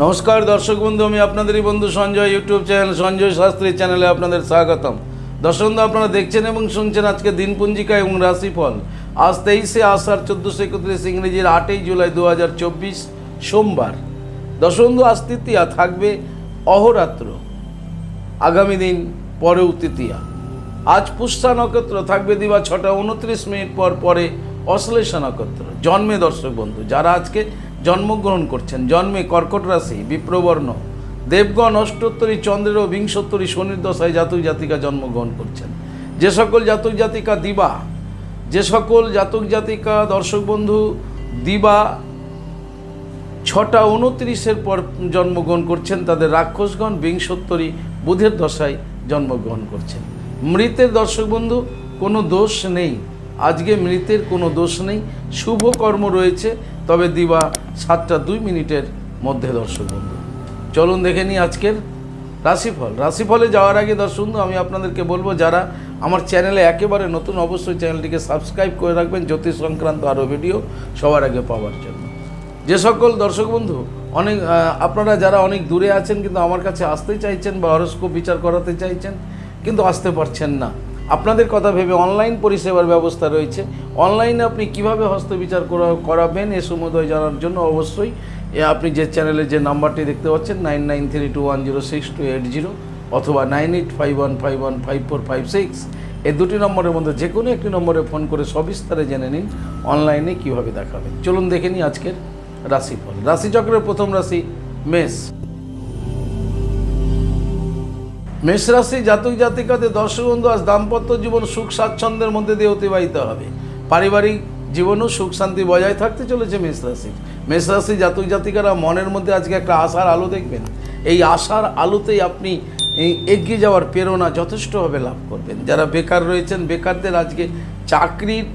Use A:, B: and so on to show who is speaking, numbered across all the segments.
A: নমস্কার দর্শক বন্ধু, আমি আপনাদেরই বন্ধু সঞ্জয় ইউটিউব চ্যানেল সঞ্জয় শাস্ত্রী চ্যানেলে আপনাদের স্বাগতম। দর্শক বন্ধু, আপনারা দেখছেন এবং শুনছেন আজকে দিনপঞ্জিকা এবং রাশিফল। আজ তেইশে আষাঢ়, চোদ্দোশো একত্রিশ ইংরেজির আটই জুলাই দু হাজার চব্বিশ সোমবার। দর্শক বন্ধু, আজ তৃতীয়া, থাকবে অহরাত্র। আগামী দিন পরেও তৃতীয়া। আজ পুষ্যা নক্ষত্র, থাকবে দিবা ছটা, উনত্রিশ মিনিট পর পরে অশ্লেষা নক্ষত্র। জন্মে দর্শক বন্ধু, যারা আজকে জন্মগ্রহণ করছেন। জন্মে কর্কট রাশি, বিপ্রবর্ণ। দেবগণ অষ্টোত্তরী, চন্দ্রের ও বিংশোত্তরী শনির দশায় জাতক জাতিকা জন্মগ্রহণ করছেন। যে সকল জাতক জাতিকা দিবা, যে সকল জাতক জাতিকা দর্শক বন্ধু, দিবা ছটা উনত্রিশের পর জন্মগ্রহণ করছেন, তাদের রাক্ষসগণ বিংশোত্তরী বুধের দশায় জন্মগ্রহণ করছেন। মৃতের দর্শক বন্ধু, কোনো দোষ নেই। আজকে মৃতের কোনো দোষ নেই। শুভ কর্ম রয়েছে তবে দিবা সাতটা দুই মিনিটের মধ্যে দর্শক বন্ধু। চলুন দেখে নিই আজকের রাশিফল। রাশিফলে যাওয়ার আগে দর্শক বন্ধু, আমি আপনাদেরকে বলব, যারা আমার চ্যানেলে একেবারে নতুন, অবশ্যই চ্যানেলটিকে সাবস্ক্রাইব করে রাখবেন। জ্যোতিষ সংক্রান্ত আরও ভিডিও সবার আগে পাওয়ার জন্য। যে সকল দর্শক বন্ধু, অনেক আপনারা যারা অনেক দূরে আছেন, কিন্তু আমার কাছে আসতে চাইছেন বা হরস্কোপ বিচার করাতে চাইছেন, কিন্তু আসতে পারছেন না। আপনাদের কথা ভেবে অনলাইন পরিষেবার ব্যবস্থা রয়েছে। অনলাইনে আপনি কীভাবে হস্তবিচার করা- করাবেন এ সমুদয় জানার জন্য অবশ্যই আপনি যে চ্যানেলে যে নাম্বারটি দেখতে পাচ্ছেন, nine nine three two one zero six two eight zero অথবা nine eight five one five one five four five six এই দুটি নম্বরের মধ্যে যে কোনো একটি নম্বরে ফোন করে সবিস্তারে জেনে নিন অনলাইনে কীভাবে দেখাবেন। চলুন দেখে নিই আজকের রাশিফল। রাশিচক্রের প্রথম রাশি মেষ। মেষ রাশি জাতক জাতিকাদের দর্শক বন্ধু, আজ দাম্পত্য জীবন সুখ স্বাচ্ছন্দ্যের মধ্যে দিয়ে অতিবাহিত হবে। পারিবারিক জীবনও সুখ শান্তি বজায় থাকতে চলেছে মেষ রাশির মেষ জাতক জাতিকারা মনের মধ্যে আজকে একটা আশার আলো দেখবেন। এই আশার আলোতেই আপনি এগিয়ে যাওয়ার প্রেরণা যথেষ্টভাবে লাভ করবেন। যারা বেকার রয়েছেন, বেকারদের আজকে চাকরির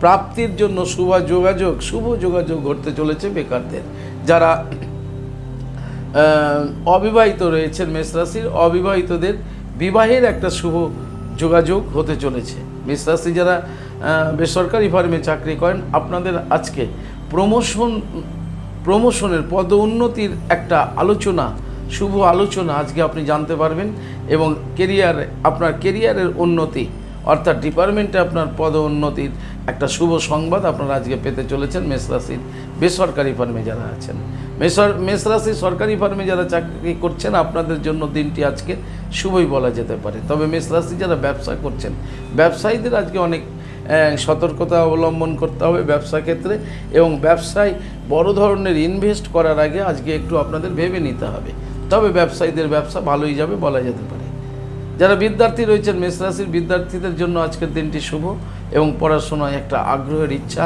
A: প্রাপ্তির জন্য শুভ যোগাযোগ শুভ যোগাযোগ ঘটতে চলেছে বেকারদের। যারা অবিবাহিত রয়েছেন মেষ রাশির অবিবাহিতদের বিবাহের একটা শুভ যোগাযোগ হতে চলেছে। মেষ রাশি যারা বেসরকারি ফার্মে চাকরি করেন, আপনাদের আজকে প্রমোশন, প্রমোশনের পদ উন্নতির একটা আলোচনা, শুভ আলোচনা আজকে আপনি জানতে পারবেন এবং কেরিয়ার, আপনার কেরিয়ারের উন্নতি অর্থাৎ ডিপার্টমেন্টে আপনার পদ উন্নতির একটা শুভ সংবাদ আপনারা আজকে পেতে চলেছেন। মেষ রাশির বেসরকারি ফার্মে যারা আছেন। মেসর মেষ রাশির সরকারি ফার্মে যারা চাকরি করছেন, আপনাদের জন্য দিনটি আজকে শুভই বলা যেতে পারে। তবে মেষ রাশি যারা ব্যবসা করছেন, ব্যবসায়ীদের আজকে অনেক সতর্কতা অবলম্বন করতে হবে ব্যবসা ক্ষেত্রে এবং ব্যবসায় বড় ধরনের ইনভেস্ট করার আগে আজকে একটু আপনাদের ভেবে নিতে হবে। তবে ব্যবসায়ীদের ব্যবসা ভালোই যাবে বলা যেতে পারে। যারা বিদ্যার্থী রয়েছেন, মেষ রাশির বিদ্যার্থীদের জন্য আজকের দিনটি শুভ এবং পড়াশোনায় একটা আগ্রহের ইচ্ছা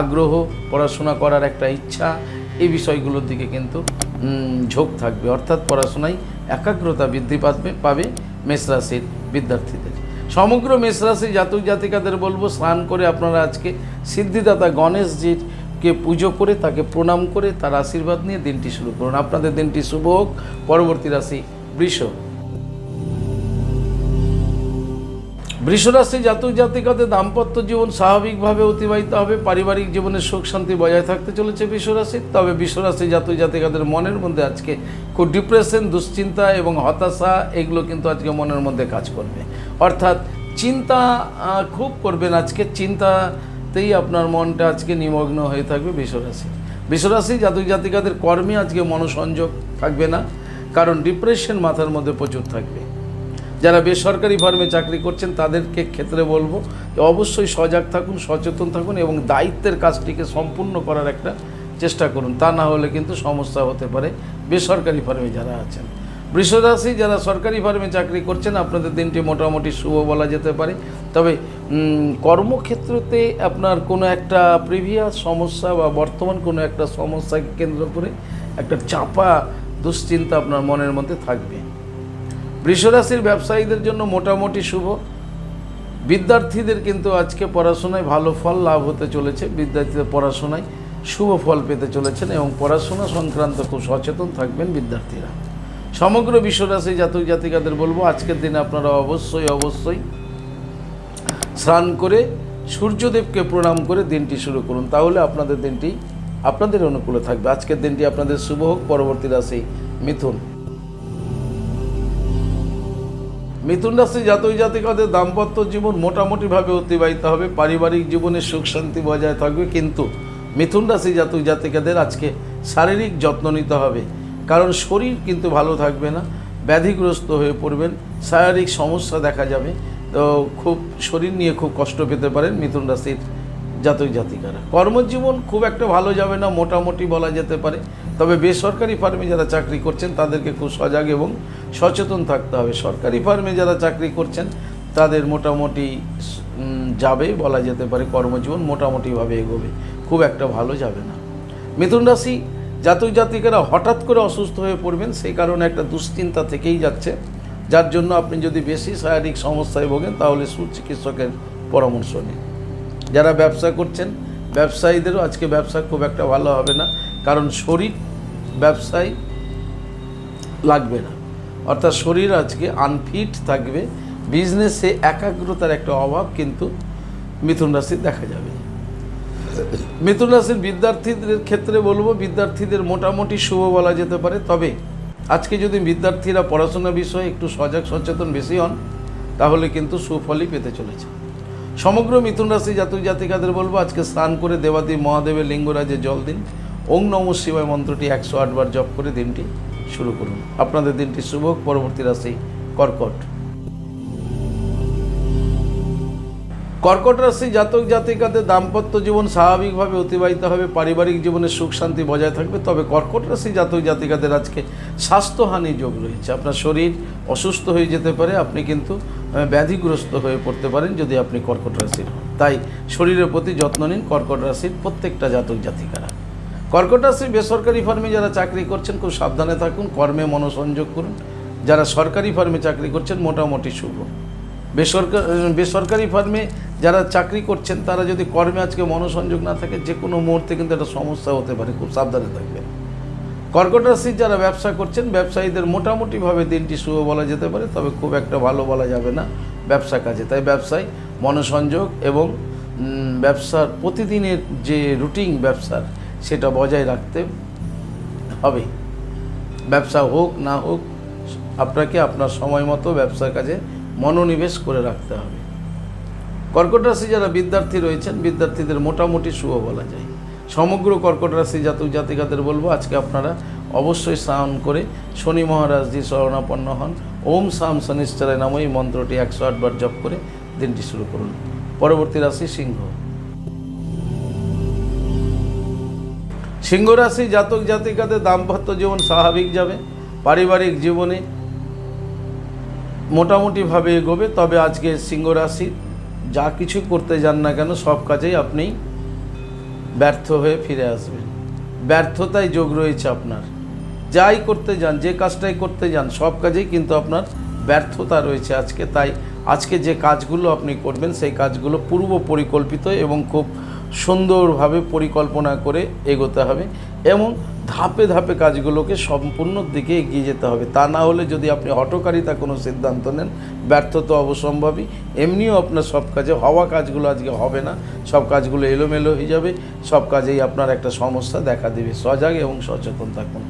A: আগ্রহ, পড়াশোনা করার একটা ইচ্ছা, এই বিষয়গুলোর দিকে কিন্তু ঝোঁক থাকবে। অর্থাৎ পড়াশোনায় একাগ্রতা বৃদ্ধি পাবে পাবে মেষ রাশির বিদ্যার্থীদের। সমগ্র মেষ রাশি জাতক জাতিকাদের বলব, স্নান করে আপনারা আজকে সিদ্ধিদাতা গণেশজির কে পুজো করে, তাকে প্রণাম করে, তার আশীর্বাদ নিয়ে দিনটি শুরু করুন। আপনাদের দিনটি শুভ হোক, পরবর্তী রাশি বৃষ। বৃষরাশি জাতক জাতিকাদের দাম্পত্য জীবন স্বাভাবিকভাবে অতিবাহিত হবে, পারিবারিক জীবনের সুখ শান্তি বজায় থাকতে চলেছে বৃষরাশির তবে বৃষরাশি জাতক জাতিকাদের মনের মধ্যে আজকে খুব ডিপ্রেশন দুশ্চিন্তা এবং হতাশা, এগুলো কিন্তু আজকে মনের মধ্যে কাজ করবে। অর্থাৎ চিন্তা খুব করবেন আজকে। চিন্তাতেই আপনার মনটা আজকে নিমগ্ন হয়ে থাকবে বৃষরাশি। বৃষরাশি জাতক জাতিকাদের কর্মে আজকে মনোসংযোগ থাকবে না, কারণ ডিপ্রেশন মাথার মধ্যে প্রচুর থাকবে। যারা বেসরকারি ফার্মে চাকরি করছেন তাদেরকে ক্ষেত্রে বলব যে অবশ্যই সজাগ থাকুন, সচেতন থাকুন এবং দায়িত্বের কাজটিকে সম্পূর্ণ করার একটা চেষ্টা করুন। তা না হলে কিন্তু সমস্যা হতে পারে বেসরকারি ফার্মে যারা আছেন। বৃষরাশি যারা সরকারি ফার্মে চাকরি করছেন, আপনাদের দিনটি মোটামুটি শুভ বলা যেতে পারে। তবে কর্মক্ষেত্রতে আপনার কোনো একটা প্রিভিয়াস সমস্যা বা বর্তমান কোনো একটা সমস্যাকে কেন্দ্র করে একটা চাপা দুশ্চিন্তা আপনার মনের মধ্যে থাকবে। বৃষরাশির ব্যবসায়ীদের জন্য মোটামুটি শুভ। বিদ্যার্থীদের কিন্তু আজকে পড়াশোনায় ভালো ফল লাভ হতে চলেছে। বিদ্যার্থীদের পড়াশোনায় শুভ ফল পেতে চলেছেন এবং পড়াশোনা সংক্রান্ত খুব সচেতন থাকবেন বিদ্যার্থীরা। সমগ্র বিশ্বরাশি জাতক জাতিকাদের বলব, আজকের দিনে আপনারা অবশ্যই অবশ্যই স্নান করে সূর্যদেবকে প্রণাম করে দিনটি শুরু করুন। তাহলে আপনাদের দিনটি আপনাদের অনুকূলে থাকবে। আজকের দিনটি আপনাদের শুভ হোক, পরবর্তী রাশি মিথুন। মিথুন রাশি জাতক জাতিকাদের দাম্পত্য জীবন মোটামুটিভাবে অতিবাহিত হবে, পারিবারিক জীবনে সুখ শান্তি বজায় থাকবে, কিন্তু মিথুন রাশি জাতক জাতিকাদের আজকে শারীরিক যত্ন নিতে হবে। কারণ শরীর কিন্তু ভালো থাকবে না, ব্যাধিগ্রস্ত হয়ে পড়বেন, শারীরিক সমস্যা দেখা যাবে। তো খুব শরীর নিয়ে খুব কষ্ট পেতে পারেন মিথুন রাশির জাতক জাতিকারা। কর্মজীবন খুব একটা ভালো যাবে না, মোটামুটি বলা যেতে পারে। তবে বেসরকারি ফার্মে যারা চাকরি করছেন, তাদেরকে খুব সজাগ এবং সচেতন থাকতে হবে। সরকারি ফার্মে যারা চাকরি করছেন, তাদের মোটামুটি যাবে বলা যেতে পারে। কর্মজীবন মোটামুটিভাবে এগোবে। খুব একটা ভালো যাবে না। মিথুন রাশি জাতক জাতিকারা হঠাৎ করে অসুস্থ হয়ে পড়বেন, সেই কারণে একটা দুশ্চিন্তা থেকেই যাচ্ছে। যার জন্য আপনি যদি বেশি শারীরিক সমস্যায় ভোগেন, তাহলে সুচিকিৎসকের পরামর্শ নিন। যারা ব্যবসা করছেন, ব্যবসায়ীদেরও আজকে ব্যবসা খুব একটা ভালো হবে না, কারণ শরীর ব্যবসায় লাগবে না। অর্থাৎ শরীর আজকে আনফিট থাকবে বিজনেসে একাগ্রতার একটা অভাব কিন্তু মিথুন রাশির দেখা যাবে। মিথুন রাশির বিদ্যার্থীদের ক্ষেত্রে বলব, বিদ্যার্থীদের মোটামুটি শুভ বলা যেতে পারে। তবে আজকে যদি বিদ্যার্থীরা পড়াশোনা বিষয়ে একটু সজাগ সচেতন বেশি হন, তাহলে কিন্তু সুফলই পেতে চলেছে। সমগ্র মিথুন রাশি জাতক জাতিকাদের বলব, আজকে স্নান করে দেবাদি মহাদেবের লিঙ্গরাজে জল দিন। ওং নম শিবায় মন্ত্রটি একশো আটবার জপ করে দিনটি শুরু করুন। আপনাদের দিনটি শুভ পরবর্তী রাশি কর্কট। কর্কট রাশি জাতক জাতিকাদের দাম্পত্য জীবন স্বাভাবিকভাবে অতিবাহিত হবে, পারিবারিক জীবনে সুখ শান্তি বজায় থাকবে। তবে কর্কট রাশি জাতক জাতিকাদের আজকে স্বাস্থ্যহানি যোগ রয়েছে। আপনার শরীর অসুস্থ হয়ে যেতে পারে, আপনি কিন্তু ব্যাধিগ্রস্ত হয়ে পড়তে পারেন যদি আপনি কর্কট রাশির তাই শরীরের প্রতি যত্ন নিন কর্কট রাশির প্রত্যেকটা জাতক জাতিকারা। কর্কট রাশি বেসরকারি ফার্মে যারা চাকরি করছেন, খুব সাবধানে থাকুন, কর্মে মনোসংযোগ করুন। যারা সরকারি ফার্মে চাকরি করছেন, মোটামুটি শুভ। বেসরকারি বেসরকারি ফার্মে যারা চাকরি করছেন, তারা যদি কর্মে আজকে মনোসংযোগ না থাকে, যে কোনো মুহূর্তে কিন্তু একটা সমস্যা হতে পারে, খুব সাবধানে থাকবেন। কর্কট রাশির যারা ব্যবসা করছেন, ব্যবসায়ীদের মোটামুটিভাবে দিনটি শুভ বলা যেতে পারে, তবে খুব একটা ভালো বলা যাবে না ব্যবসা কাজে। তাই ব্যবসায় মনোসংযোগ এবং ব্যবসার প্রতিদিনের যে রুটিন ব্যবসার, সেটা বজায় রাখতে হবে। ব্যবসা হোক, না হোক, আপনাকে আপনার সময় মতো ব্যবসার কাজে মনোনিবেশ করে রাখতে হবে। কর্কট রাশি যারা বিদ্যার্থী রয়েছেন, বিদ্যার্থীদের মোটামুটি শুভ বলা যায়। সমগ্র কর্কট রাশি জাতক জাতিকাদের বলব, আজকে আপনারা অবশ্যই স্নান করে শনি মহারাজজি শরণাপন্ন হন। ওম সাম শনিশ্চরায় নাম এই মন্ত্রটি একশো আটবার জপ করে দিনটি শুরু করুন। পরবর্তী রাশি সিংহ। সিংহ রাশি জাতক জাতিকাদের দাম্পত্য জীবন স্বাভাবিক যাবে। পারিবারিক জীবনে মোটামুটিভাবে এগোবে, তবে আজকে সিংহ রাশি, যা কিছু করতে যান না কেন, সব কাজেই আপনি ব্যর্থ হয়ে ফিরে আসবেন। ব্যর্থতায় যোগ রয়েছে আপনার। যাই করতে যান, যে কাজটাই করতে যান, সব কাজেই কিন্তু আপনার ব্যর্থতা রয়েছে আজকে। তাই আজকে যে কাজগুলো আপনি করবেন, সেই কাজগুলো পূর্ব পরিকল্পিত এবং খুব সুন্দরভাবে পরিকল্পনা করে এগোতে হবে। এবং ধাপে ধাপে কাজগুলোকে সম্পূর্ণ দিকে এগিয়ে যেতে হবে। তা না হলে যদি আপনি হটকারিতা কোনো সিদ্ধান্ত নেন, ব্যর্থ তো অবসম্ভাবী। এমনিও আপনার সব কাজে, হওয়া কাজগুলো আজকে হবে না। সব কাজগুলো এলোমেলো হয়ে যাবে। সব কাজেই আপনার একটা সমস্যা দেখা দেবে। সজাগ এবং সচেতন থাকুন।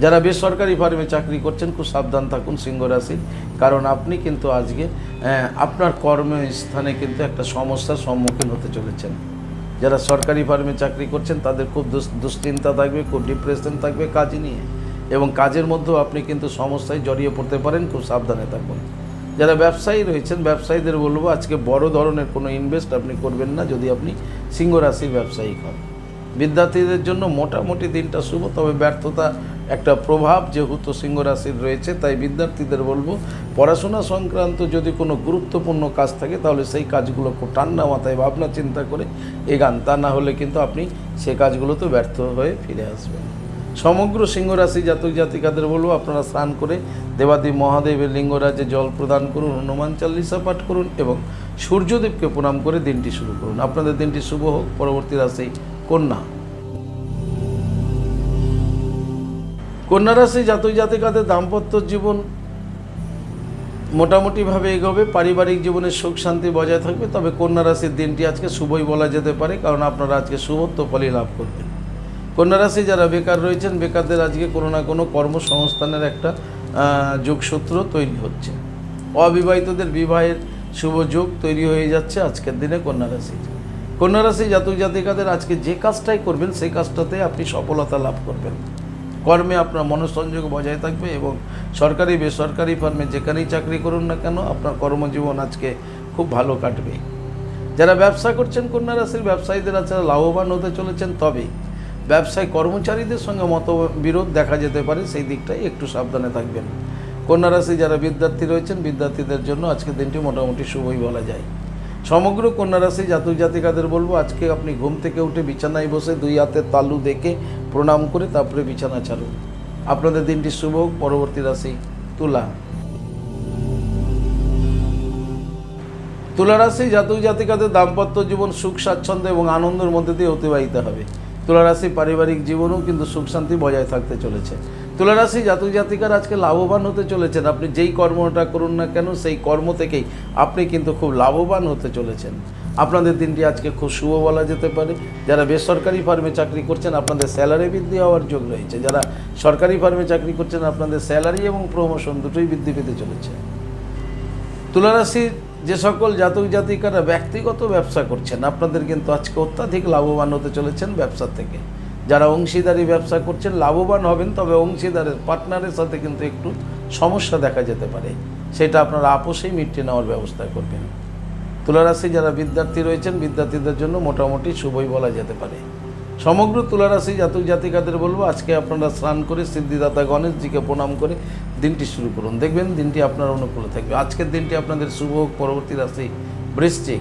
A: যারা বেসরকারি ফার্মে চাকরি করছেন, খুব সাবধান থাকুন সিংহ রাশি। কারণ আপনি কিন্তু আজকে আপনার কর্মস্থানে কিন্তু একটা সমস্যার সম্মুখীন হতে চলেছেন। যারা সরকারি ফার্মে চাকরি করছেন, তাদের খুব দুশ্চিন্তা থাকবে, খুব ডিপ্রেশন থাকবে কাজ নিয়ে। এবং কাজের মধ্যেও আপনি কিন্তু সমস্যায় জড়িয়ে পড়তে পারেন, খুব সাবধানে থাকুন। যারা ব্যবসায়ী রয়েছেন, ব্যবসায়ীদের বলব, আজকে বড় ধরনের কোনো ইনভেস্ট আপনি করবেন না যদি আপনি সিংহ রাশির ব্যবসায়ী হন। বিদ্যার্থীদের জন্য মোটামুটি দিনটা শুভ, তবে ব্যর্থতা একটা প্রভাব যেহেতু সিংহ রাশির রয়েছে, তাই বিদ্যার্থীদের বলব, পড়াশোনা সংক্রান্ত যদি কোনো গুরুত্বপূর্ণ কাজ থাকে, তাহলে সেই কাজগুলো খুব ঠান্ডা মাথায় ভাবনা চিন্তা করে এগান। তা না হলে কিন্তু আপনি সে কাজগুলোতে ব্যর্থ হয়ে ফিরে আসবেন। সমগ্র সিংহ রাশি জাতক জাতিকাদের বলব, আপনারা স্নান করে দেবাদি মহাদেবের লিঙ্গরাজে জল প্রদান করুন, হনুমান চাল্লিশা পাঠ করুন এবং সূর্যদেবকে প্রণাম করে দিনটি শুরু করুন। আপনাদের দিনটি শুভ হোক। পরবর্তী রাশি কন্যা। কন্যা রাশি জাতক জাতিকাদের দাম্পত্য জীবন মোটামুটিভাবে এগোবে, পারিবারিক জীবনের সুখ শান্তি বজায় থাকবে, তবে কন্যা রাশির দিনটি আজকে শুভই বলা যেতে পারে, কারণ আপনারা আজকে শুভত্ব ফলই লাভ করবেন। কন্যা রাশি যারা বেকার রয়েছেন, বেকারদের আজকে কোনো না কোনো কর্মসংস্থানের একটা যোগসূত্র তৈরি হচ্ছে। অবিবাহিতদের বিবাহের শুভ যোগ তৈরি হয়ে যাচ্ছে আজকের দিনে কন্যা রাশির কন্যা জাতক জাতিকাদের আজকে যে কাজটাই করবেন, সেই কাজটাতে আপনি সফলতা লাভ করবেন। কর্মে আপনার মনসংযোগ বজায় থাকবে এবং সরকারি, বেসরকারি ফার্মে যেখানেই চাকরি করুন না কেন, আপনার কর্মজীবন আজকে খুব ভালো কাটবে। যারা ব্যবসা করছেন কন্যা রাশির ব্যবসায়ীদের আছে লাভবান হতে চলেছেন, তবে ব্যবসায় কর্মচারীদের সঙ্গে মতবিরোধ দেখা যেতে পারে, সেই দিকটাই একটু সাবধানে থাকবেন। কন্যা রাশি যারা বিদ্যার্থী রয়েছেন, বিদ্যার্থীদের জন্য আজকের দিনটি মোটামুটি শুভই বলা যায়। সমগ্র কন্যা রাশি জাতক জাতিকাদের বলব, আজকে আপনি ঘুম থেকে উঠে বিছানায় বসে দুই হাতের তালু দেখে প্রণাম করে তারপরে বিছানা ছাড়ুন আপনাদের দিনটি শুভ হোক। পরবর্তী রাশি তুলা। তুলা রাশি জাতক জাতিকাদের দাম্পত্য জীবন সুখ, স্বাচ্ছন্দ্য এবং আনন্দের মধ্যে দিয়ে অতিবাহিত হবে। তুলা রাশি পারিবারিক জীবনও কিন্তু সুখ শান্তি বজায় থাকতে চলেছে। তুলা রাশি জাতক জাতিকার আজকে লাভবান হতে চলেছেন। আপনি যেই কর্মটা করুন না কেন, সেই কর্ম থেকেই আপনি কিন্তু খুব লাভবান হতে চলেছেন। আপনাদের দিনটি আজকে খুব শুভ বলা যেতে পারে। যারা বেসরকারি ফার্মে চাকরি করছেন, আপনাদের স্যালারি বৃদ্ধি হওয়ার যোগ রয়েছে। যারা সরকারি ফার্মে চাকরি করছেন, আপনাদের স্যালারি এবং প্রমোশন দুটোই বৃদ্ধি পেতে চলেছে। তুলারাশির যে সকল জাতক জাতিকারা ব্যক্তিগত ব্যবসা করছেন, আপনাদের কিন্তু আজকে অত্যাধিক লাভবান হতে চলেছেন ব্যবসা থেকে। যারা অংশীদারি ব্যবসা করছেন, লাভবান হবেন, তবে অংশীদারের পার্টনারের সাথে কিন্তু একটু সমস্যা দেখা যেতে পারে। সেটা আপনারা আপোষেই মিটিয়ে নেওয়ার ব্যবস্থা করবেন। তুলারাশি যারা বিদ্যার্থী রয়েছেন, বিদ্যার্থীদের জন্য মোটামুটি শুভই বলা যেতে পারে। সমগ্র তুলারাশি জাতক জাতিকাদের বলব, আজকে আপনারা স্নান করে সিদ্ধিদাতা গণেশজিকে প্রণাম করে দিনটি শুরু করুন। দেখবেন দিনটি আপনার অনুকূলে থাকবে। আজকের দিনটি আপনাদের শুভ। পরবর্তী রাশি বৃশ্চিক।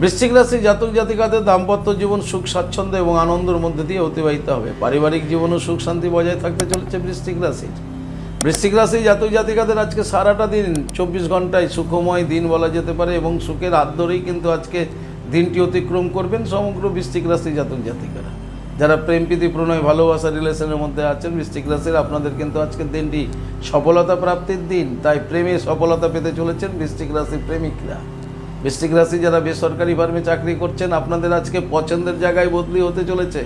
A: বৃশ্চিক রাশি জাতক জাতিকাদের দাম্পত্য জীবন সুখ, স্বাচ্ছন্দ্য এবং আনন্দের মধ্যে দিয়ে অতিবাহিত হবে। পারিবারিক জীবনও সুখ শান্তি বজায় থাকতে চলেছে বৃশ্চিক রাশির। বৃশ্চিক রাশি জাতক জাতিকাদের আজকে সারাটা দিন, চব্বিশ ঘন্টায় সুখময় দিন বলা যেতে পারে এবং সুখের হাত ধরেই কিন্তু আজকে দিনটি অতিক্রম করবেন সমগ্র বৃশ্চিক রাশি জাতক জাতিকারা। যারা প্রেম, প্রীতি, প্রণয়, ভালোবাসা, রিলেশনের মধ্যে আছেন, বৃশ্চিক রাশির আপনাদের কিন্তু আজকের দিনটি সফলতা প্রাপ্তির দিন। তাই প্রেমে সফলতা পেতে চলেছেন বৃশ্চিক রাশির প্রেমিকরা। বৃশ্চিক রাশি যারা বেসরকারি ফার্মে চাকরি করছেন, আপনাদের আজকে পছন্দের জায়গায় বদলি হতে চলেছে।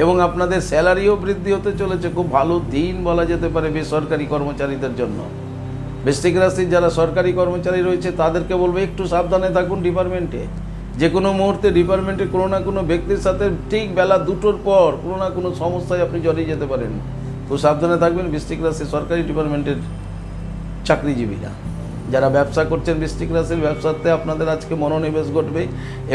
A: এবং আপনাদের স্যালারিও বৃদ্ধি হতে চলেছে। খুব ভালো দিন বলা যেতে পারে বেসরকারি কর্মচারীদের জন্য। বৃশ্চিক রাশির যারা সরকারি কর্মচারী রয়েছে, তাদেরকে বলব একটু সাবধানে থাকুন ডিপার্টমেন্টে। যে কোনো মুহূর্তে ডিপার্টমেন্টে কোনো না কোনো ব্যক্তির সাথে ঠিক বেলা দুটোর পর কোনো না কোনো সমস্যায় আপনি জড়িয়ে যেতে পারেন। তো সাবধানে থাকবেন বৃশ্চিক রাশি সরকারি ডিপার্টমেন্টের চাকরিজীবীরা। যারা ব্যবসা করছেন বৃশ্চিক রাশির ব্যবসাতে আপনাদের আজকে মনোনিবেশ ঘটবে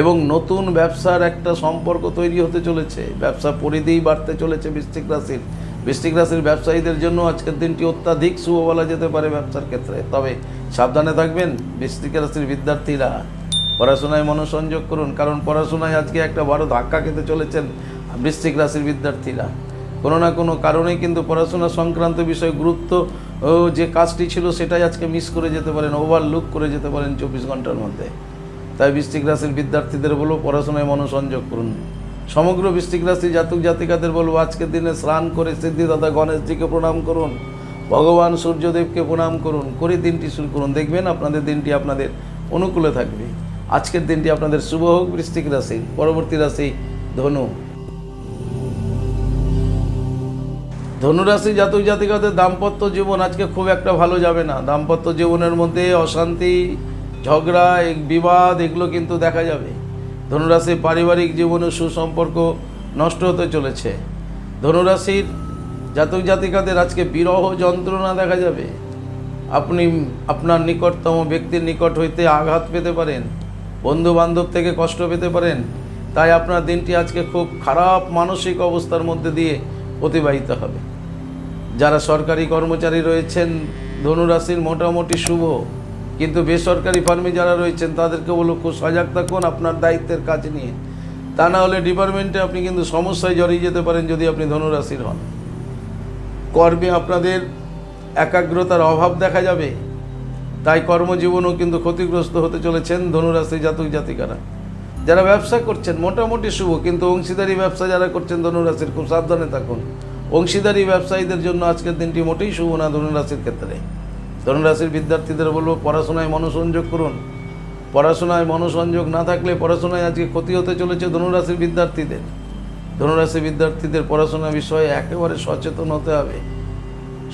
A: এবং নতুন ব্যবসার একটা সম্পর্ক তৈরি হতে চলেছে। ব্যবসা পরিধিই বাড়তে চলেছে বৃশ্চিক রাশির। বৃশ্চিক রাশির ব্যবসায়ীদের জন্য আজকের দিনটি অত্যাধিক শুভ বলা যেতে পারে ব্যবসার ক্ষেত্রে। তবে সাবধানে থাকবেন বৃশ্চিক রাশির বিদ্যার্থীরা। পড়াশোনায় মনোসংযোগ করুন, কারণ পড়াশোনায় আজকে একটা বড় ধাক্কা খেতে চলেছেন বৃশ্চিক রাশির বিদ্যার্থীরা। কোনো না কোনো কারণেই কিন্তু পড়াশোনা সংক্রান্ত বিষয়ে গুরুত্ব ও যে কাজটি ছিল সেটাই আজকে মিস করে যেতে পারেন ওভারলুক করে যেতে পারেন চব্বিশ ঘণ্টার মধ্যে। তাই বৃশ্চিক রাশির বিদ্যার্থীদের বলব পড়াশোনায় মনোসংযোগ করুন। সমগ্র বৃশ্চিক রাশি জাতক জাতিকাদের বলব আজকের দিনে স্নান করে সিদ্ধিদাতা গণেশজিকে প্রণাম করুন, ভগবান সূর্যদেবকে প্রণাম করুন, করে দিনটি শুরু করুন। দেখবেন আপনাদের দিনটি আপনাদের অনুকূলে থাকবে। আজকের দিনটি আপনাদের শুভ হোক বৃশ্চিক রাশি, পরবর্তী রাশি ধনু। ধনুরাশি জাতক জাতিকাদের দাম্পত্য জীবন আজকে খুব একটা ভালো যাবে না। দাম্পত্য জীবনের মধ্যে অশান্তি, ঝগড়া বিবাদ এগুলো কিন্তু দেখা যাবে। ধনুরাশি পারিবারিক জীবনে সুসম্পর্ক নষ্ট হতে চলেছে। ধনুরাশির জাতক জাতিকাদের আজকে বিরহ যন্ত্রণা দেখা যাবে। আপনি আপনার নিকটতম ব্যক্তির নিকট হইতে আঘাত পেতে পারেন বন্ধু বান্ধব থেকে কষ্ট পেতে পারেন। তাই আপনার দিনটি আজকে খুব খারাপ মানসিক অবস্থার মধ্যে দিয়ে অতিবাহিত হবে। যারা সরকারি কর্মচারী রয়েছেন, ধনুরাশির মোটামুটি শুভ। কিন্তু বেসরকারি ফার্মে যারা রয়েছেন, তাদেরকে বলব খুব সজাগ থাকুন, আপনার দায়িত্বের কাজ নিয়ে। তা না হলে ডিপার্টমেন্টে আপনি কিন্তু সমস্যায় জড়িয়ে যেতে পারেন যদি আপনি ধনুরাশির হন। কর্মে আপনাদের একাগ্রতার অভাব দেখা যাবে। তাই কর্মজীবনও কিন্তু ক্ষতিগ্রস্ত হতে চলেছেন ধনুরাশি জাতক জাতিকারা। যারা ব্যবসা করছেন, মোটামুটি শুভ, কিন্তু অংশীদারি ব্যবসা যারা করছেন ধনুরাশির, খুব সাবধানে থাকুন। অংশীদারি ব্যবসায়ীদের জন্য আজকের দিনটি মোটেই শুভ না ধনুরাশির ক্ষেত্রে। ধনুরাশির বিদ্যার্থীদের বলব, পড়াশোনায় মনোসংযোগ করুন। পড়াশোনায় মনোসংযোগ না থাকলে পড়াশোনায় আজকে ক্ষতি হতে চলেছে ধনুরাশির বিদ্যার্থীদের। ধনুরাশি বিদ্যার্থীদের পড়াশোনা বিষয়ে একেবারে সচেতন হতে হবে।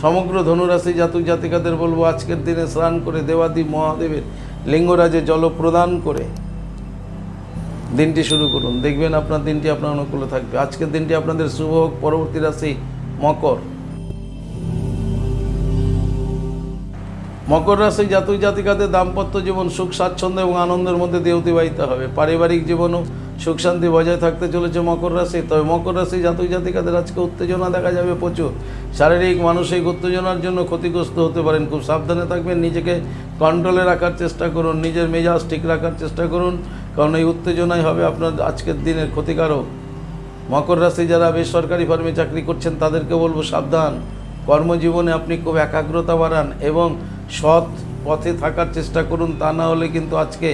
A: সমগ্র ধনুরাশি জাতক জাতিকাদের বলব, আজকের দিনে স্নান করে দেবাদি মহাদেবের লিঙ্গরাজে জল প্রদান করে দিনটি শুরু করুন। দেখবেন আপনার দিনটি আপনার অনুকূলে থাকবে। আজকের দিনটি আপনাদের শুভ হোক, পরবর্তী রাশি মকর। মকর রাশি জাতক জাতিকাদের দাম্পত্য জীবন সুখ, স্বাচ্ছন্দ্য এবং আনন্দের মধ্যে দিয়ে অতিবাহিত হবে। পারিবারিক জীবনও সুখ শান্তি বজায় থাকতে চলেছে মকর রাশি। তবে মকর রাশি জাতক জাতিকাদের আজকে উত্তেজনা দেখা যাবে প্রচুর। শারীরিক, মানসিক উত্তেজনার জন্য ক্ষতিগ্রস্ত হতে পারেন। খুব সাবধানে থাকবেন। নিজেকে কন্ট্রোলে রাখার চেষ্টা করুন। নিজের মেজাজ ঠিক রাখার চেষ্টা করুন। কারণ এই উত্তেজনাই হবে আপনার আজকের দিনের ক্ষতিকারক। মকর রাশি যারা বেসরকারি ফার্মে চাকরি করছেন, তাদেরকে বলব সাবধান। কর্মজীবনে আপনি খুব একাগ্রতা বাড়ান এবং সৎ পথে থাকার চেষ্টা করুন। তা না হলে কিন্তু আজকে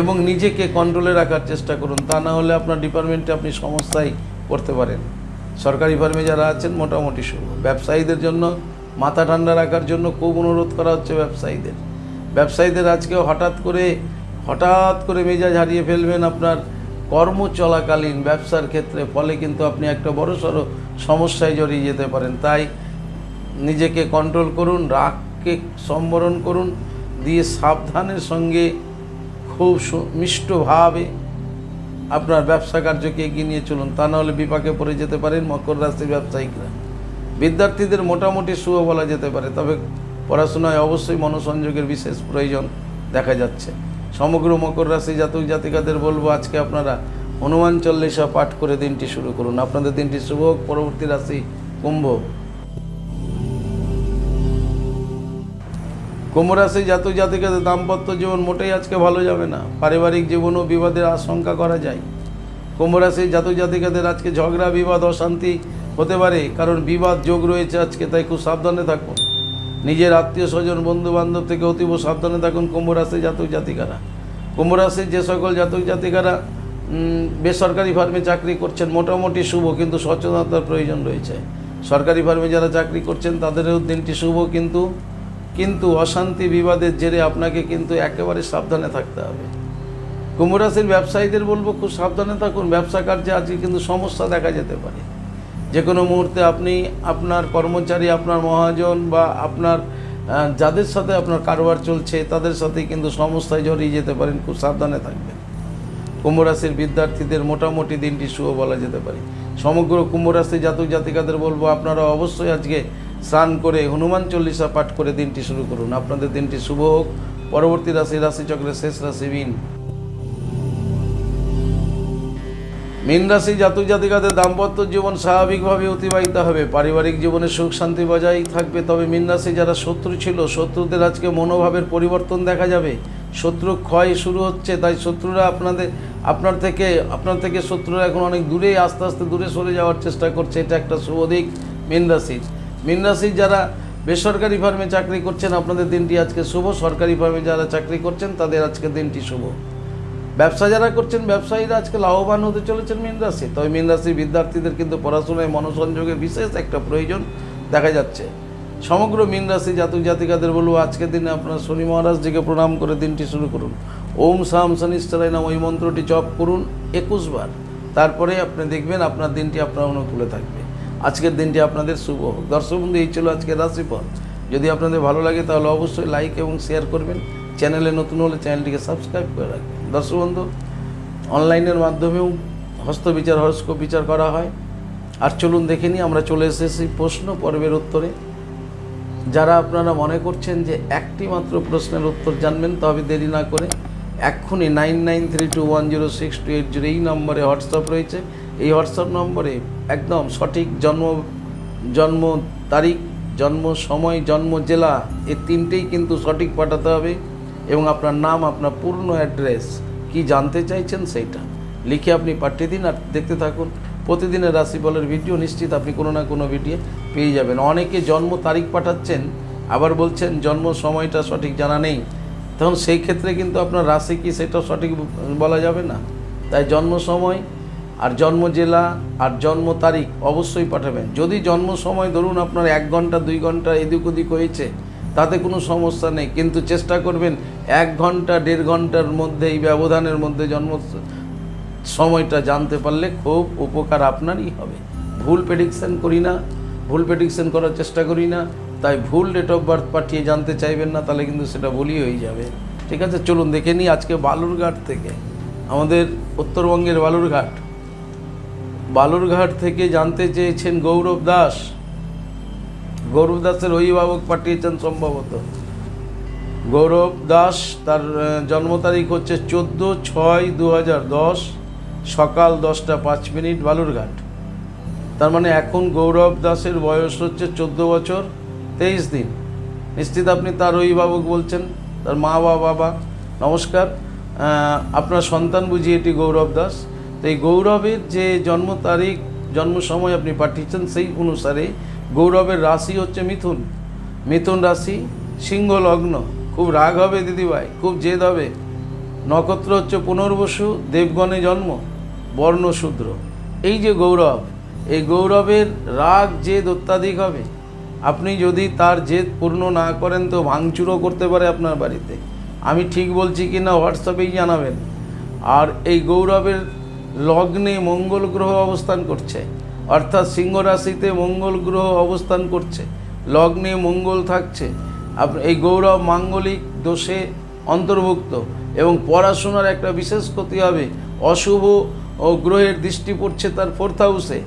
A: এবং নিজেকে কন্ট্রোলে রাখার চেষ্টা করুন। তা না হলে আপনার ডিপার্টমেন্টে আপনি সমস্যায় পড়তে পারেন। সরকারি ফার্মে যারা আছেন, মোটামুটি শুভ ব্যবসায়ীদের জন্য মাথা ঠান্ডা রাখার জন্য খুব অনুরোধ করা হচ্ছে ব্যবসায়ীদের। ব্যবসায়ীদের আজকে হঠাৎ করে হঠাৎ করে মেজাজ হারিয়ে ফেলবেন আপনার কর্ম চলাকালীন ব্যবসার ক্ষেত্রে, ফলে কিন্তু আপনি একটা বড়সড় সমস্যায় জড়িয়ে যেতে পারেন। তাই নিজেকে কন্ট্রোল করুন, রাগকে সম্বরণ করুন, দিয়ে সাবধানের সঙ্গে খুব মিষ্টভাবে আপনার ব্যবসা কার্যকে এগিয়ে নিয়ে চলুন। তা নাহলে বিপাকে পড়ে যেতে পারেন মকর রাশির ব্যবসায়িকরা। বিদ্যার্থীদের মোটামুটি শুভ বলা যেতে পারে, তবে পড়াশোনায় অবশ্যই মনোসংযোগের বিশেষ প্রয়োজন দেখা যাচ্ছে। সমগ্র মকর রাশি জাতক জাতিকাদের বলব, আজকে আপনারা হনুমান চল্লিশা পাঠ করে দিনটি শুরু করুন। আপনাদের দিনটি শুভ হোক, পরবর্তী রাশি কুম্ভ। কুম্ভ রাশি জাতক জাতিকাদের দাম্পত্য জীবন মোটেই আজকে ভালো যাবে না। পারিবারিক জীবনও বিবাদের আশঙ্কা করা যায়। কুম্ভ রাশির জাতক জাতিকাদের আজকে ঝগড়া, বিবাদ, অশান্তি হতে পারে, কারণ বিবাদ যোগ রয়েছে আজকে, তাই খুব সাবধানে থাকুন। নিজের আত্মীয় স্বজন বন্ধু বান্ধব থেকে অতীব সাবধানে থাকুন কুম্ভ রাশির জাতক জাতিকারা। কুম্ভ রাশির যে সকল জাতক জাতিকারা বেসরকারি ফার্মে চাকরি করছেন, মোটামুটি শুভ, কিন্তু সচেতনতার প্রয়োজন রয়েছে। সরকারি ফার্মে যারা চাকরি করছেন, তাদেরও দিনটি শুভ, কিন্তু কিন্তু অশান্তি বিবাদের জেরে আপনাকে কিন্তু একেবারে সাবধানে থাকতে হবে। কুম্ভ রাশির ব্যবসায়ীদের বলব, খুব সাবধানে থাকুন। ব্যবসা কার্যে আজকে কিন্তু সমস্যা দেখা যেতে পারে। যে কোনো মুহূর্তে আপনি আপনার কর্মচারী, আপনার মহাজন বা আপনার যাদের সাথে আপনার কারবার চলছে, তাদের সাথে কিন্তু সমস্যায় জড়িয়ে যেতে পারেন, খুব সাবধানে থাকবেন। কুম্ভ রাশির বিদ্যার্থীদের মোটামুটি দিনটি শুভ বলা যেতে পারে। সমগ্র কুম্ভরাশি জাতক জাতিকাদের বলব, আপনারা অবশ্যই আজকে স্নান করে হনুমান চল্লিশা পাঠ করে দিনটি শুরু করুন। আপনাদের দিনটি শুভ হোক। পরবর্তী রাশি, রাশিচক্রের শেষ রাশি, মিন। মীন রাশি জাতক জাতিকাদের দাম্পত্য জীবন স্বাভাবিকভাবে অতিবাহিত হবে। পারিবারিক জীবনে সুখ, শান্তি বজায় থাকবে। তবে মীন রাশি যারা শত্রু ছিল, শত্রুদের আজকে মনোভাবের পরিবর্তন দেখা যাবে। শত্রু ক্ষয় শুরু হচ্ছে, তাই শত্রুরা আপনাদের, আপনার থেকে আপনার থেকে শত্রুরা এখন অনেক দূরে আস্তে আস্তে দূরে সরে যাওয়ার চেষ্টা করছে। এটা একটা শুভ দিক মীন রাশির। মীন রাশির যারা বেসরকারি ফার্মে চাকরি করছেন, আপনাদের দিনটি আজকে শুভ। সরকারি ফার্মে যারা চাকরি করছেন, তাদের আজকে দিনটি শুভ। ব্যবসা যারা করছেন, ব্যবসায়ীরা আজকে লাভবান হতে চলেছেন মীন রাশি। তবে মীন রাশির বিদ্যার্থীদের কিন্তু পড়াশোনায় মনোসংযোগের বিশেষ একটা প্রয়োজন দেখা যাচ্ছে। সমগ্র মীন রাশি জাতক জাতিকাদের বলব, আজকের দিনে আপনার শনি মহারাজজিকে প্রণাম করে দিনটি শুরু করুন। ওম সাম শনিশ্চরায় নাম ওই মন্ত্রটি জপ করুন একুশ বার। তারপরে আপনি দেখবেন আপনার দিনটি আপনার অনুকূলে থাকবে। আজকের দিনটি আপনাদের শুভ হোক। দর্শক বন্ধু, এই ছিল আজকের রাশিফল। যদি আপনাদের ভালো লাগে তাহলে অবশ্যই লাইক এবং শেয়ার করবেন। চ্যানেলে নতুন হলে চ্যানেলটিকে সাবস্ক্রাইব করে রাখবেন। দর্শক বন্ধু, অনলাইনের মাধ্যমেও হস্তবিচার হরস্কোপ বিচার করা হয়। আর চলুন দেখে নিই, আমরা চলে এসেছি প্রশ্ন পর্বের উত্তরে। যারা আপনারা মনে করছেন যে একটি মাত্র প্রশ্নের উত্তর জানবেন, তবে দেরি না করে এক্ষুনি nine nine three two one zero six two eight zero, এই নম্বরে হোয়াটসঅ্যাপ রয়েছে। এই হোয়াটসঅ্যাপ নম্বরে একদম সঠিক জন্ম জন্ম তারিখ, জন্ম সময়, জন্ম জেলা, এই তিনটেই কিন্তু সঠিক পাঠাতে হবে। এবং আপনার নাম, আপনার পূর্ণ অ্যাড্রেস, কি জানতে চাইছেন সেইটা লিখে আপনি পাঠিয়ে দিন আর দেখতে থাকুন। প্রতিদিনের রাশিফলের ভিডিও নিশ্চিত আপনি কোনো না কোনো ভিডিও পেয়ে যাবেন। অনেকে জন্ম তারিখ পাঠাচ্ছেন, আবার বলছেন জন্ম সময়টা সঠিক জানা নেই। তখন সেই ক্ষেত্রে কিন্তু আপনার রাশি কি সেটা সঠিক বলা যাবে না। তাই জন্ম সময় আর জন্ম জেলা আর জন্ম তারিখ অবশ্যই পাঠাবেন। যদি জন্ম সময় ধরুন আপনার এক ঘণ্টা, দুই ঘণ্টা এদিক ওদিক হয়েছে তাতে কোনো সমস্যা নেই। কিন্তু চেষ্টা করবেন এক ঘণ্টা, দেড় ঘণ্টার মধ্যে, এই ব্যবধানের মধ্যে জন্ম সময়টা জানতে পারলে খুব উপকার আপনারই হবে। ভুল প্রেডিকশান করি না, ভুল প্রেডিকশান করার চেষ্টা করি না। তাই ভুল ডেট অফ বার্থ পাঠিয়ে জানতে চাইবেন না, তাহলে কিন্তু সেটা ভুলই হয়ে যাবে। ঠিক আছে? চলুন দেখে নিই আজকে বালুরঘাট থেকে। আমাদের উত্তরবঙ্গের বালুরঘাট। বালুরঘাট থেকে জানতে চেয়েছেন গৌরব দাস। গৌরব দাসের অভিভাবক পাঠিয়েছেন সম্ভবত। গৌরব দাস তার জন্ম তারিখ হচ্ছে চোদ্দ ছয় দু দশ, সকাল দশটা পাঁচ মিনিট বালুরঘাট। তার মানে এখন গৌরব দাসের বয়স হচ্ছে চোদ্দ বছর, তেইশ দিন। নিশ্চিত আপনি তার অভিভাবক বলছেন, তার মা বা বাবা। নমস্কার আপনার সন্তান বুঝি এটি গৌরব দাস। তো এই গৌরবের যে জন্ম তারিখ, জন্ম সময় আপনি পাঠিয়েছেন সেই অনুসারে গৌরবের রাশি হচ্ছে মিথুন। মিথুন রাশি সিংহ লগ্ন খুব রাগ হবে দিদিভাই, খুব জেদ হবে। নক্ষত্র হচ্ছে পুনর্বসু, দেবগণে জন্ম, বর্ণশূদ্র। এই যে গৌরব, এই গৌরবের রাগ, জেদ অত্যাধিক হবে। আপনি যদি তার জেদ পূর্ণ না করেন তো ভাঙচুরও করতে পারে আপনার বাড়িতে। আমি ঠিক বলছি কি না হোয়াটসঅ্যাপেই জানাবেন। আর এই গৌরবের লগ্নে মঙ্গল গ্রহ অবস্থান করছে। অর্থাৎ সিংহ রাশিতে মঙ্গল গ্রহ অবস্থান করছে, লগ্নে মঙ্গল থাকছে। এই গৌরব মাঙ্গলিক দোষে অন্তর্ভুক্ত এবং পড়াশোনার একটা বিশেষ ক্ষতি হবে। অশুভ ও গ্রহের দৃষ্টি পড়ছে তার ফোর্থ হাউসে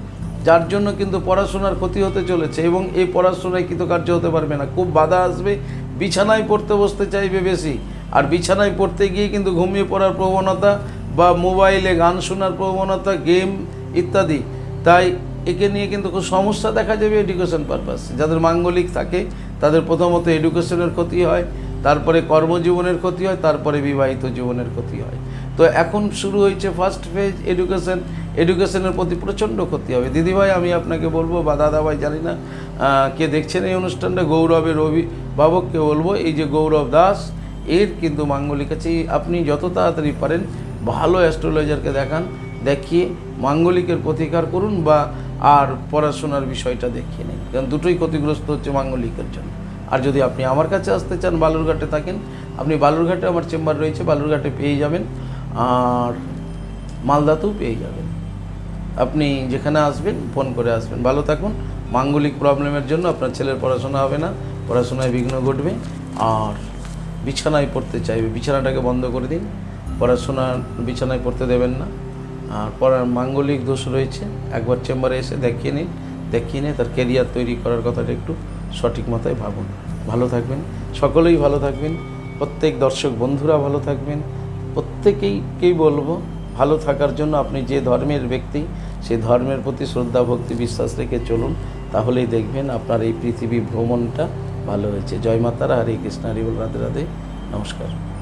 A: যার জন্য কিন্তু পড়াশোনার ক্ষতি হতে চলেছে এবং এই পড়াশোনায় কৃতকার্য হতে পারবে না। খুব বাধা আসবে, বিছানায় পড়তে বসতে চাইবে বেশি। আর বিছানায় পড়তে গিয়ে কিন্তু ঘুমিয়ে পড়ার প্রবণতা বা মোবাইলে গান শোনার প্রবণতা, গেম ইত্যাদি। তাই একে নিয়ে কিন্তু খুব সমস্যা দেখা যাবে এডুকেশন পারপাস যাদের মাঙ্গলিক থাকে, তাদের প্রথমত এডুকেশনের ক্ষতি হয়, তারপরে কর্মজীবনের ক্ষতি হয়, তারপরে বিবাহিত জীবনের ক্ষতি হয়। তো এখন শুরু হয়েছে ফার্স্ট ফেজ এডুকেশন এডুকেশনের প্রতি প্রচণ্ড ক্ষতি হবে। দিদিভাই, আমি আপনাকে বলব বা দাদাভাই, জানি না কে দেখছেন এই অনুষ্ঠানটা গৌরবের অভিভাবককে বলব, এই যে গৌরব দাস, এর কিন্তু মাঙ্গলিক আছে। আপনি যত তাড়াতাড়ি পারেন, ভালো অ্যাস্ট্রোলজারকে দেখান, দেখিয়ে মাঙ্গলিকের প্রতিকার করুন বা আর পড়াশোনার বিষয়টা দেখিয়ে নিন কারণ দুটোই ক্ষতিগ্রস্ত হচ্ছে মাঙ্গলিকের জন্য। আর যদি আপনি আমার কাছে আসতে চান, বালুরঘাটে থাকেন, আপনি বালুরঘাটে আমার চেম্বার রয়েছে, বালুরঘাটে পেয়ে যাবেন। আর মালদাতেও পেয়ে যাবেন। আপনি যেখানে আসবেন, ফোন করে আসবেন। ভালো থাকুন। মাঙ্গলিক প্রবলেমের জন্য আপনার ছেলের পড়াশোনা হবে না। পড়াশোনায় বিঘ্ন ঘটবে। আর বিছানায় পড়তে চাইবে। বিছানাটাকে বন্ধ করে দিন। পড়াশোনা বিছানায় পড়তে দেবেন না। আর পড়ার মাঙ্গলিক দোষ রয়েছে। একবার চেম্বারে এসে দেখিয়ে নিন, দেখিয়ে নিয়ে তার কেরিয়ার তৈরি করার কথাটা একটু সঠিক মাথায় ভাবুন। ভালো থাকবেন, সকলেই ভালো থাকবেন, প্রত্যেক দর্শক বন্ধুরা ভালো থাকবেন। প্রত্যেকেইকেই বলব, ভালো থাকার জন্য আপনি যে ধর্মের ব্যক্তি সেই ধর্মের প্রতি শ্রদ্ধা, ভক্তি, বিশ্বাস রেখে চলুন, তাহলেই দেখবেন আপনার এই পৃথিবী ভ্রমণটা ভালো হয়েছে। জয় মাতারা, হরে কৃষ্ণ, হরি বল, রাধে রাধে। নমস্কার।